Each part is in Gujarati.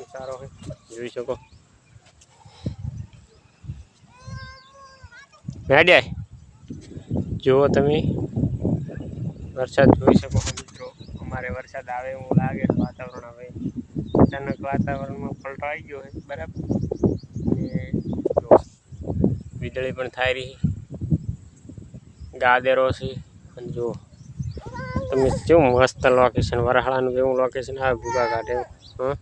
આમ સારો હોય જોઈ શકો. મેડ્યા જુઓ તમે. વરસાદ જોઈ શકો મિત્રો. અમારે વરસાદ આવે એવું લાગે વાતાવરણ હવે. અચાનક વાતાવરણમાં પલટો આવી ગયો છે, બરાબર? વીજળી પણ થાય રહી. ગાદેરો છે. અને જુઓ, તમે કેવું મસ્ત લોકેશન વરહાળાનું કેવું લોકેશન આવે ભૂગા કાઢે હા?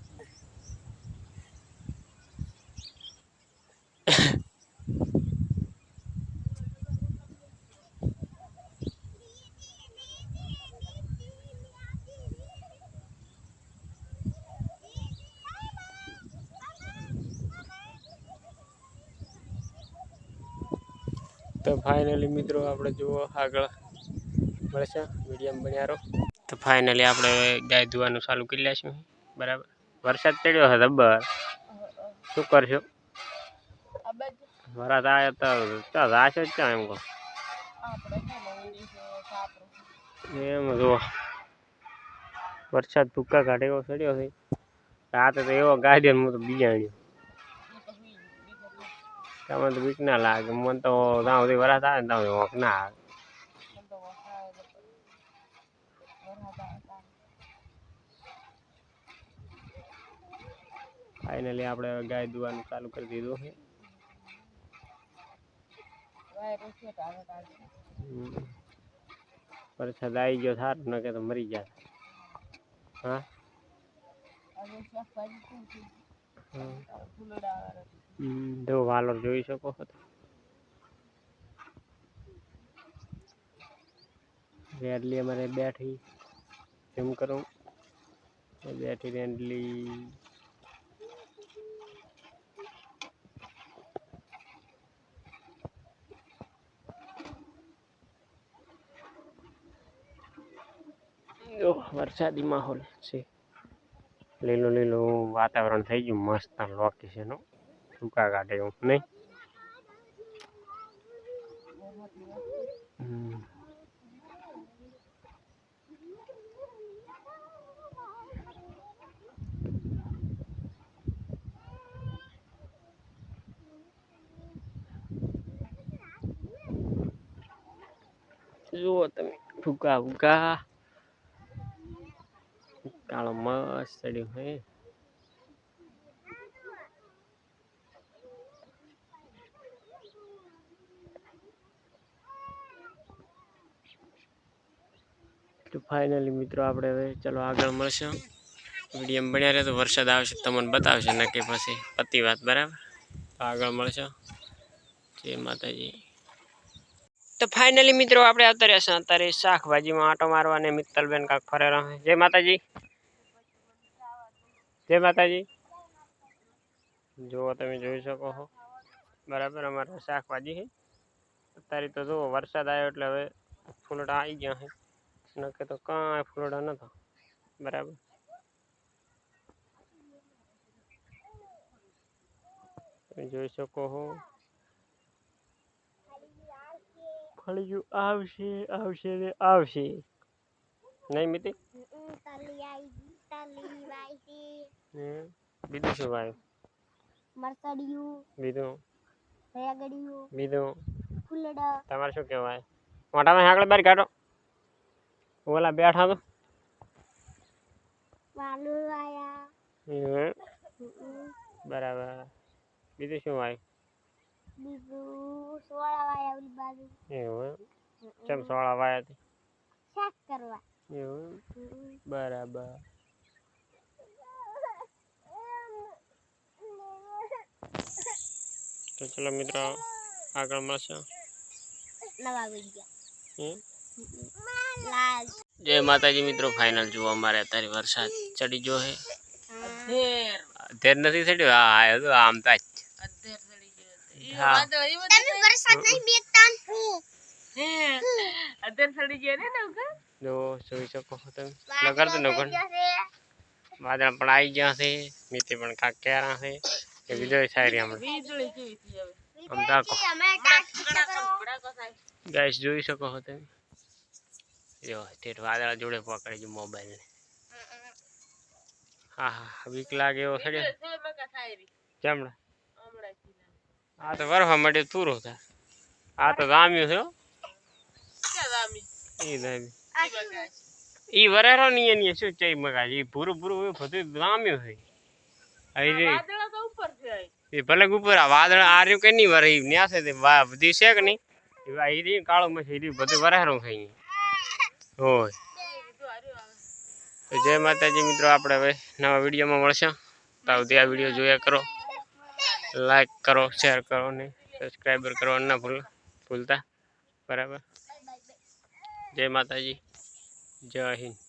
તો ફાઇનલી મિત્રો આપણે જુઓ આગળ. મળશે? મીડિયમ બન્યા રહો. તો ફાઇનલી આપણે ગાય ધોવાનું ચાલુ કરી લઈશું બરાબર? વરસાદ ચડ્યો છે જબ્બર. શું કરશો? વરસાદ આવ્યો તો ચા રાશે જ ક્યાં એમ કહો. એમ જુઓ. વરસાદ ભૂક્કા કાઢે એવો ચડ્યો છે. રાતે તો એવો ગાડી હું તો બિયાણ્યો. તમને તો બીક ના લાગે મને તો ત્યાં સુધી વરાત આવે ને ત્યાં હોંક ના આવે ફાઇનલી આપણે ગાય દુવાનું ચાલુ કરી દીધું છે વરસાદ આવી ગયો સારું ન કે તો મરી જાય હા જો વાલોર જોઈ શકો છો. રેડલી અમારે બેઠી, એમ કરું. બેઠી રેડલી. વરસાદી માહોલ છે. લીલું લીલું વાતાવરણ થઈ ગયું, મસ્ત લોકેશન ટૂંકા કાઢે એવું, નહીં. જુઓ તમે ફૂકા ફૂકા કાળો મસ્ત ચડ્યો તો ફાઇનલી મિત્રો, આપણે હવે ચલો આગળ મળશું. વીડિયો બન્યા રહે તો વરસાદ આવશે તમને બતાવશે નક્કી પછી. પતિ વાત, બરાબર? આગળ મળશો. જય માતાજી. તો ફાઇનલી મિત્રો આપણે આવતા રહેશે અત્યારે શાકભાજીમાં આટો મારવા અને મિત્તલબેન કાંક ફરે રહે જય માતાજી. જય માતાજી. જુઓ તમે જોઈ શકો છો. બરાબર અમારે શાકભાજી છે. અત્યારે તો જુઓ વરસાદ આવ્યો એટલે હવે ફૂલડા આવી ગયા છે. નકે તો કાંઈ ફૂલડા નતા બરાબર. જોઈ શકો છો. ફળિયું આવશે આવશે ને આવશે. નહીં મિતિ. બીજું શું ભાઈ મરસડિયું બીજું? રેગડિયું બીજું? ફૂલડા. તમારે શું કહેવાય? મોટામાં આગળ બાર કાઢો. ઓલા બેઠા તો. બરાબર. બીજું શું ભાઈ બીજું સોળાવાયા એવું એમ? સોળા વાયા હતી શાક કરવા. એવું બરાબર. તો ચલો મિત્રો આગળ મળશે. નવા વિડિયો હમ? જય માતાજી મિત્રો ફાઇનલ જુઓ અમારે અત્યારે વરસાદ ચડી ગયો છે. ધેર નથી ચડ્યો? હા આવ્યો તો આમ તાજ હા. તમે વરસાદ નહીં બેકતા જો જોઈ શકો છો તમે. લગર તો નગર. વાદળ પણ આવી ગયા છે. મીતે પણ કાંક ક્યારા છે. એ વિજય થાય રહી હમણાં. ગાઈસ જોઈ શકો છો તમે. જો ઠેઠ વાદળા જોડે પકડી ગયું મોબાઈલ ને. હા હા વીક લાગે એવો સડ્યો કેમણે આ તો વરવા માટે પૂરો થાય આ તો જામ્યું છે હો. ઈ વરેરો ની એની શું ચઈ મગાજ ઈ પૂરું પૂરું બધું જામ્યું છે. એ ભલે ઉપર આ વાદળ આ રહ્યું કે નહીં વરે ન્યા છે બધી છે કે નહીં? આ ઈ રહ્યું કાળો મસી ઈ રહ્યું બધું વરેરો થઈ હોય. જય માતાજી મિત્રો આપણે હવે નવા વિડીયોમાં મળશે. તો સુધી આ વીડિયો જોયા કરો. લાઈક કરો શેર કરો ને સબસ્ક્રાઈબર કરવાનું ના ભૂલ, ભૂલતા. બરાબર. જય માતાજી. જય હિન્દ.